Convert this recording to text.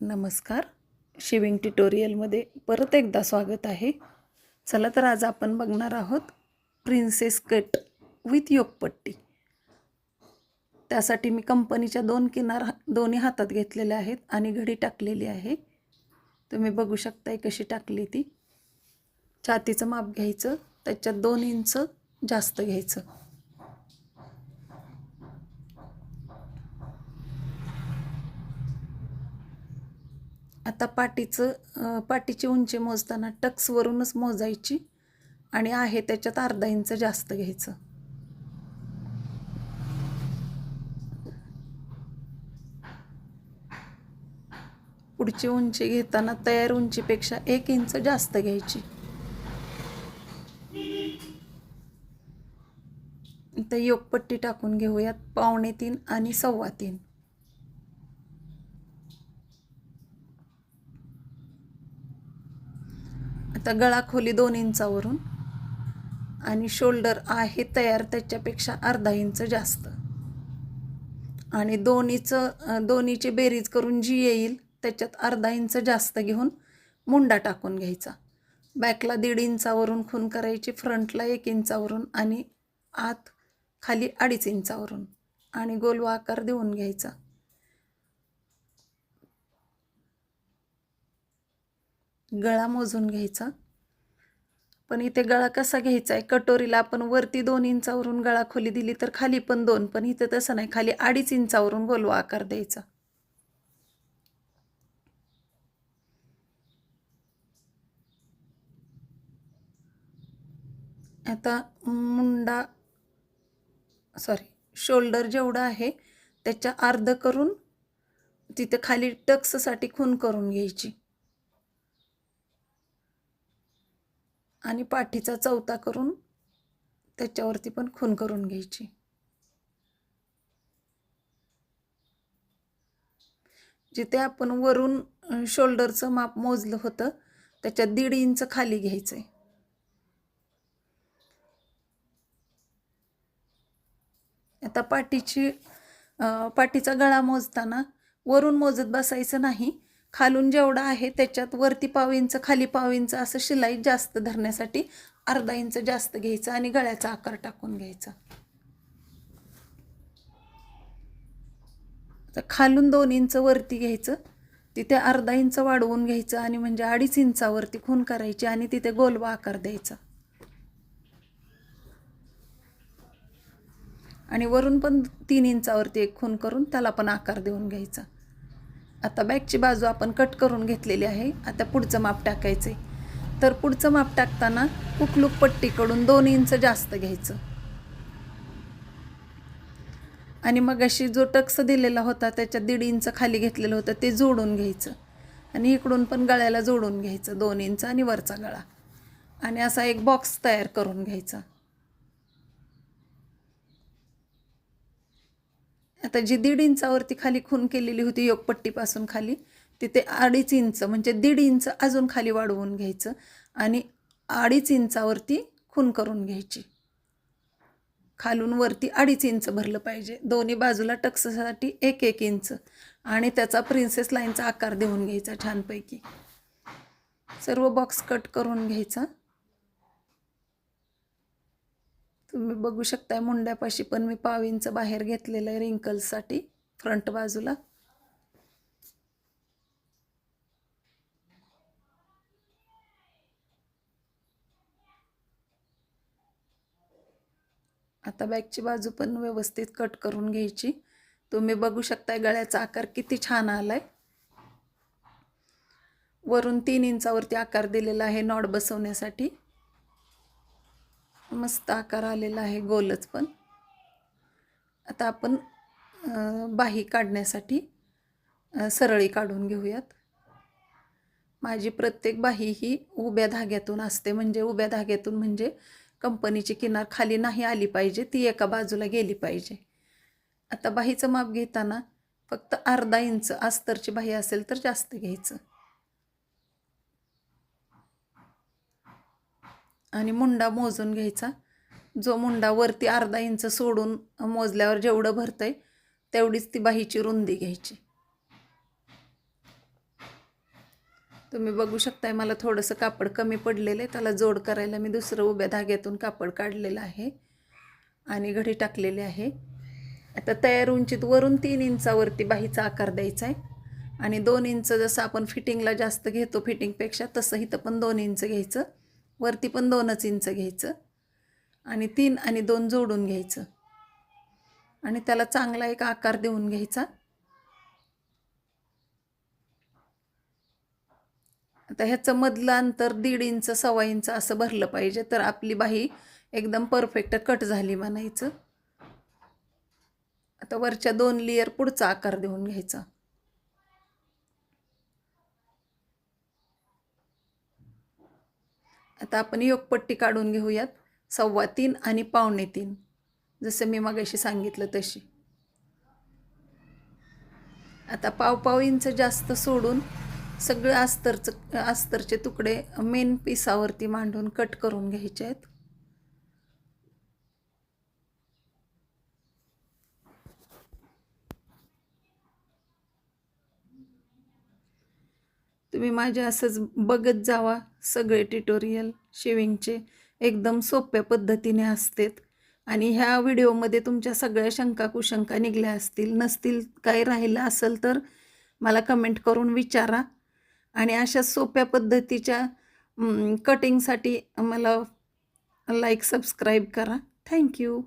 नमस्कार. शिविंग ट्युटोरियलमध्ये परत एकदा स्वागत आहे. चला तर आज आपण बघणार आहोत प्रिन्सेस कट विथ योगपट्टी. त्यासाठी मी कंपनीच्या दोन किनार हा- दोन्ही हातात घेतलेल्या आहेत आणि घडी टाकलेली आहे. तुम्ही बघू शकताय कशी टाकली ती. छातीचं माप घ्यायचं त्याच्यात दोन इंच जास्त घ्यायचं. आता पाठीचं पाठीची उंची मोजताना टक्सवरूनच मोजायची आणि आहे त्याच्यात अर्धा इंच जास्त घ्यायचं. पुढची उंची घेताना तयार उंचीपेक्षा एक इंच जास्त घ्यायची. इथं योगपट्टी टाकून घेऊयात पावणे तीन आणि सव्वा तीन. आता गळा खोली दोन इंचावरून आणि शोल्डर आहे तयार त्याच्यापेक्षा अर्धा इंच जास्त. आणि दोन्हीचं दोन्हीची बेरीज करून जी येईल त्याच्यात अर्धा इंच जास्त घेऊन मुंडा टाकून घ्यायचा. बॅकला दीड इंचावरून खून करायची फ्रंटला एक इंचावरून आणि आत खाली अडीच इंचावरून. आणि गोलवा आकार देऊन घ्यायचा. गळा मोजून घ्यायचा. पण इथे गळा कसा घ्यायचा आहे कटोरीला आपण वरती दोन इंचावरून गळा खोली दिली तर खाली पण दोन पण इथे तसं नाही. खाली अडीच इंचावरून गोलवा आकार द्यायचा. आता मुंडा सॉरी शोल्डर जेवढं आहे त्याच्या अर्ध करून तिथे खाली टक्ससाठी खून करून घ्यायची. आणि पाठीचा चौथा करून त्याच्यावरती पण खून करून घ्यायची. जिथे आपण वरून शोल्डरचं माप मोजलं होतं त्याच्यात दीड इंच खाली घ्यायचं आहे आता पाठीची पाठीचा गळा मोजताना वरून मोजत बसायचं नाही खालून जेवढा आहे त्याच्यात वरती पाव इंच खाली पाव इंच असं शिलाई जास्त धरण्यासाठी अर्धा इंच जास्त घ्यायचं आणि गळ्याचा आकार टाकून घ्यायचा. तर खालून दोन इंच वरती घ्यायचं तिथे अर्धा इंच वाढवून घ्यायचं आणि म्हणजे अडीच इंचावरती खून करायची आणि तिथे गोलवा आकार द्यायचा. आणि वरून पण तीन इंचावरती एक खून करून त्याला पण आकार देऊन घ्यायचा. आता बॅकची बाजू आपण कट करून घेतलेली आहे. आता पुढचं माप टाकायचं. आहे तर पुढचं माप टाकताना कुकलूक पट्टीकडून दोन इंच जास्त घ्यायचं. आणि मग अशी जो टक्स दिलेला होता त्याच्यात दीड इंच खाली घेतलेलं होतं ते जोडून घ्यायचं. आणि इकडून पण गळ्याला जोडून घ्यायचं दोन इंच आणि वरचा गळा. आणि असा एक बॉक्स तयार करून घ्यायचा. आता जी दीड इंचावरती खाली खून केलेली होती योगपट्टीपासून खाली तिथे अडीच इंच म्हणजे दीड इंच अजून खाली वाढवून घ्यायचं आणि अडीच इंचावरती खून करून घ्यायची. खालून वरती अडीच इंच भरलं पाहिजे. दोन्ही बाजूला टक्ससाठी एक एक इंच आणि त्याचा प्रिन्सेस लाईनचा आकार देऊन घ्यायचा छानपैकी. सर्व बॉक्स कट करून घ्यायचा. तुम्ही बघू शकताय मुंड्यापाशी पण मी पावींचं बाहेर घेतलेलं आहे रिंकल्ससाठी फ्रंट बाजूला. आता बॅगची बाजू पण व्यवस्थित कट करून घ्यायची. तुम्ही बघू शकताय गळ्याचा आकार किती छान आलाय. वरून तीन इंचावरती आकार दिलेला आहे नॉड बसवण्यासाठी. मस्त आकार आलेला आहे गोलच पण. आता आपण बाही काढण्यासाठी सरळी काढून घेऊयात. माझी प्रत्येक बाही ही उभ्या धाग्यातून असते म्हणजे उभ्या धाग्यातून म्हणजे कंपनीची किनार खाली नाही आली पाहिजे ती एका बाजूला गेली पाहिजे. आता बाहीचं माप घेताना फक्त अर्धा इंच अस्तरची बाही असेल तर जास्त घ्यायचं. आणि मुंडा मोजून घ्यायचा. जो मुंडा वरती अर्धा इंच सोडून मोजल्यावर जेवढं भरतंय तेवढीच ती बाहीची रुंदी घ्यायची. तुम्ही बघू शकताय मला थोडंसं कापड कमी पडलेलं आहे त्याला जोड करायला मी दुसरं उभ्या धाग्यातून कापड काढलेलं आहे आणि घडी टाकलेली आहे. आता तयार उंचीत वरून तीन इंचावरती बाहीचा आकार द्यायचा आहे आणि दोन इंच जसं आपण फिटिंगला जास्त घेतो फिटिंगपेक्षा तसं इथं पण दोन इंच घ्यायचं. वरती पण दोनच इंच घ्यायचं आणि तीन आणि दोन जोडून घ्यायचं. आणि त्याला चांगला एक आकार देऊन घ्यायचा. आता ह्याचं मधलं अंतर दीड इंच सव्वा इंच असं भरलं पाहिजे तर आपली बाही एकदम परफेक्ट कट झाली म्हणायचं. आता वरच्या दोन लेयर पुढचा आकार देऊन घ्यायचा. आता आपण योगपट्टी काढून घेऊयात. सव्वा तीन आणि पावणे तीन. जसं मी मगाशी सांगितलं तशी. आता पाव पाव इंच जास्त सोडून सगळं अस्तरचं अस्तरचे तुकडे मेन पिसावरती मांडून कट करून घ्यायचे आहेत. तुम्ही माझे असंच बघत जावा. सगळे ट्युटोरियल शेविंगचे एकदम सोप्या पद्धतीने असतेत. आणि ह्या व्हिडिओमध्ये तुमच्या सगळ्या शंका कुशंका निघल्या असतील नसतील काही राहिलं असेल तर मला कमेंट करून विचारा. आणि अशा सोप्या पद्धतीच्या कटिंगसाठी मला लाईक सबस्क्राईब करा. थँक्यू